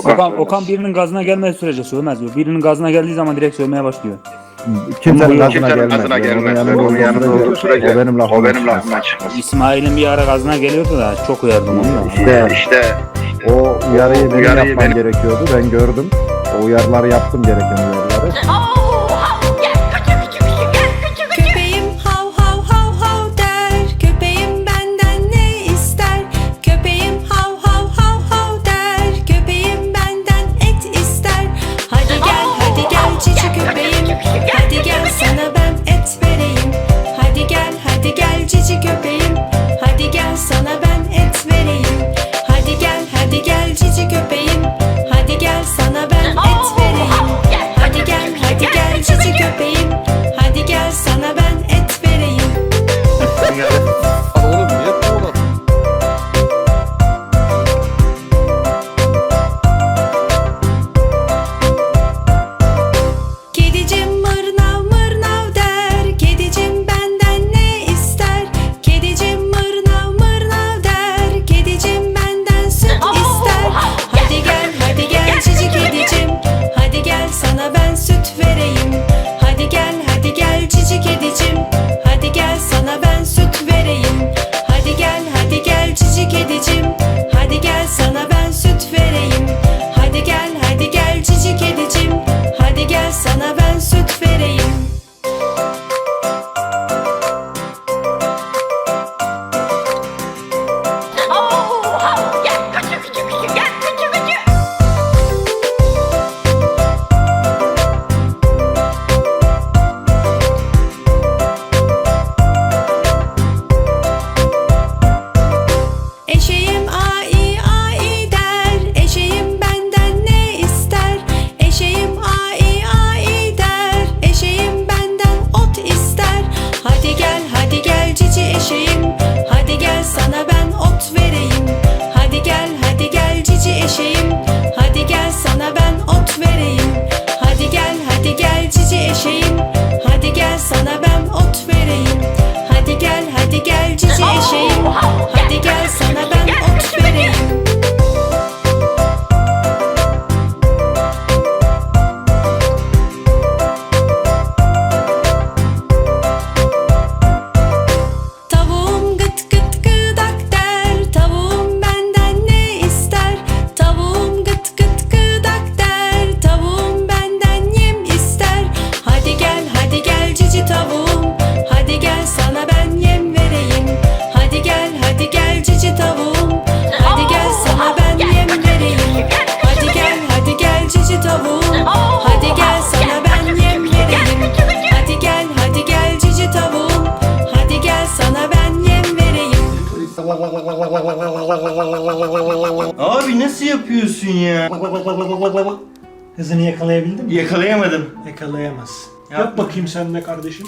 Okan, Okan. Okan birinin gazına gelmediği sürece sövmez diyor. Birinin gazına geldiği zaman direkt sövmeye başlıyor. Kimsenin gazına kimsenin gelmez. o benim lafımdan, o çıkmaz. İsmail'in bir ara gazına geliyordu da çok uyardım onu. İşte, işte o uyarıyı benim yapmam benim... gerekiyordu. Ben gördüm. O uyarıları yaptım gereken uyarıları. Abi nasıl yapıyorsun ya? Hızını yakalayabildin mi? Yakalayamadım. Yakalayamaz. Yap, Yap bakayım sen de kardeşim.